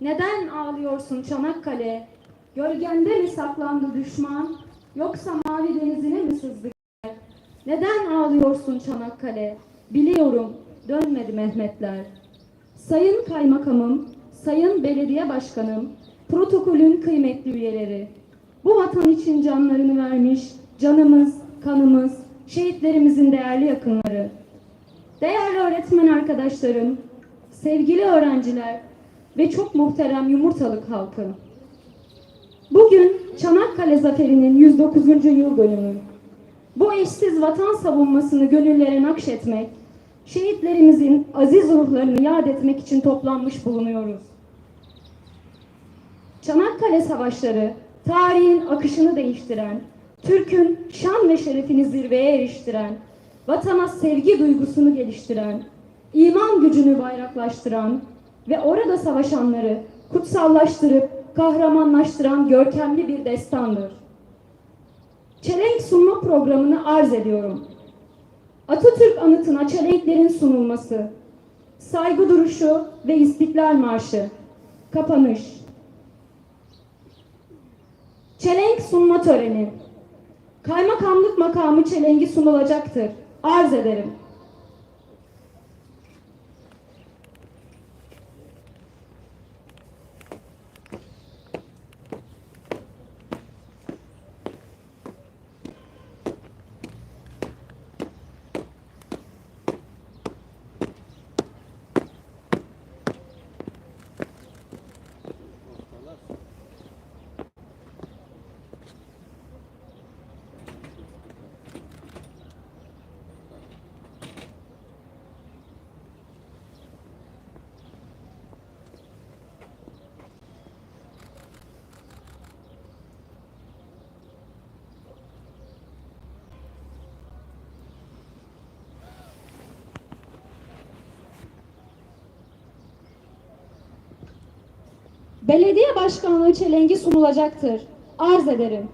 Neden ağlıyorsun Çanakkale? Gölgende mi saklandı düşman? Yoksa mavi denizine mi sızdı? Neden ağlıyorsun Çanakkale? Biliyorum dönmedi Mehmetler. Sayın Kaymakamım, Sayın Belediye Başkanım, protokolün kıymetli üyeleri. Bu vatan için canlarını vermiş canımız, kanımız, şehitlerimizin değerli yakınları. Değerli öğretmen arkadaşlarım, sevgili öğrenciler ve çok muhterem yumurtalık halkı. Bugün Çanakkale Zaferi'nin 109. yıl dönümü. Bu eşsiz vatan savunmasını gönüllere nakşetmek, şehitlerimizin aziz ruhlarını yad etmek için toplanmış bulunuyoruz. Çanakkale Savaşları, tarihin akışını değiştiren, Türk'ün şan ve şerefini zirveye eriştiren, vatana sevgi duygusunu geliştiren, iman gücünü bayraklaştıran ve orada savaşanları kutsallaştırıp kahramanlaştıran görkemli bir destandır. Çelenk sunma programını arz ediyorum. Atatürk anıtına çelenklerin sunulması, saygı duruşu ve istiklal marşı, kapanış. Çelenk sunma töreni. Kaymakamlık makamı çelengi sunulacaktır. Arz ederim. Belediye başkanlığı çelengi sunulacaktır. Arz ederim.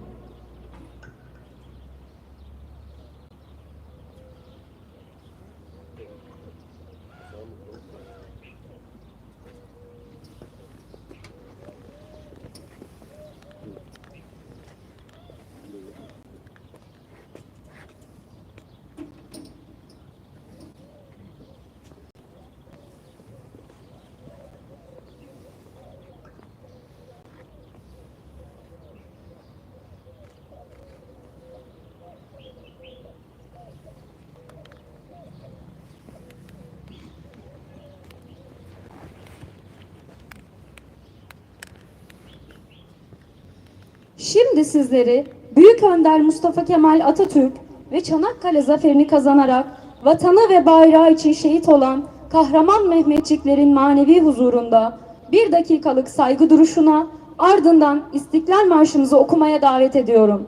Şimdi sizleri Büyük Önder Mustafa Kemal Atatürk ve Çanakkale zaferini kazanarak vatanı ve bayrağı için şehit olan kahraman Mehmetçiklerin manevi huzurunda bir dakikalık saygı duruşuna ardından İstiklal Marşımızı okumaya davet ediyorum.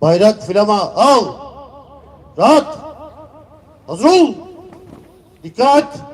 Bayrak flama al. Rahat. Hazır ol. Dikkat.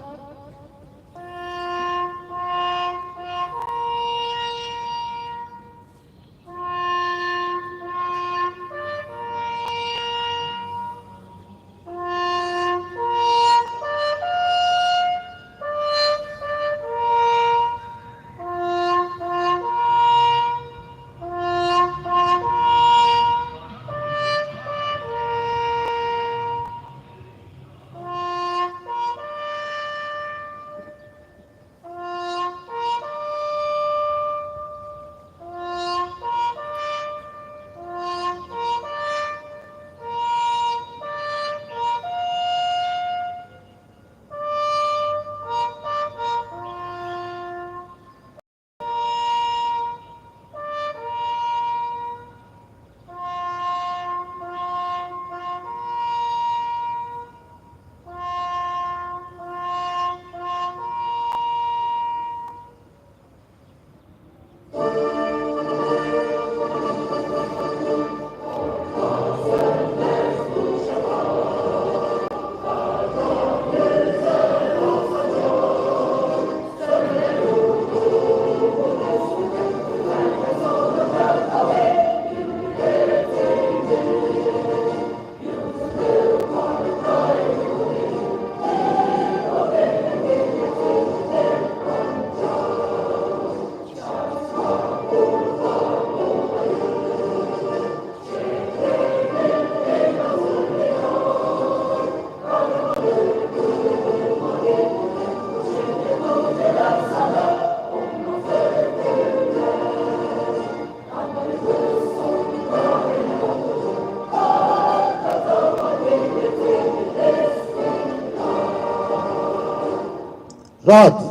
Rahat.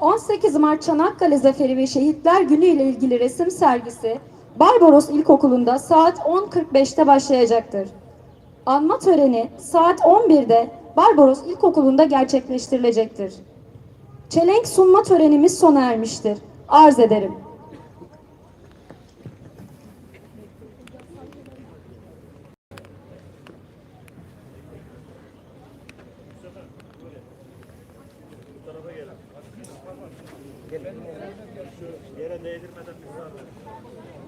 18 Mart Çanakkale Zaferi ve Şehitler Günü ile ilgili resim sergisi Barbaros İlkokulu'nda saat 10.45'te başlayacaktır. Anma töreni saat 11'de Barbaros İlkokulu'nda gerçekleştirilecektir. Çelenk sunma törenimiz sona ermiştir. Arz ederim. Yere değdirmeden bir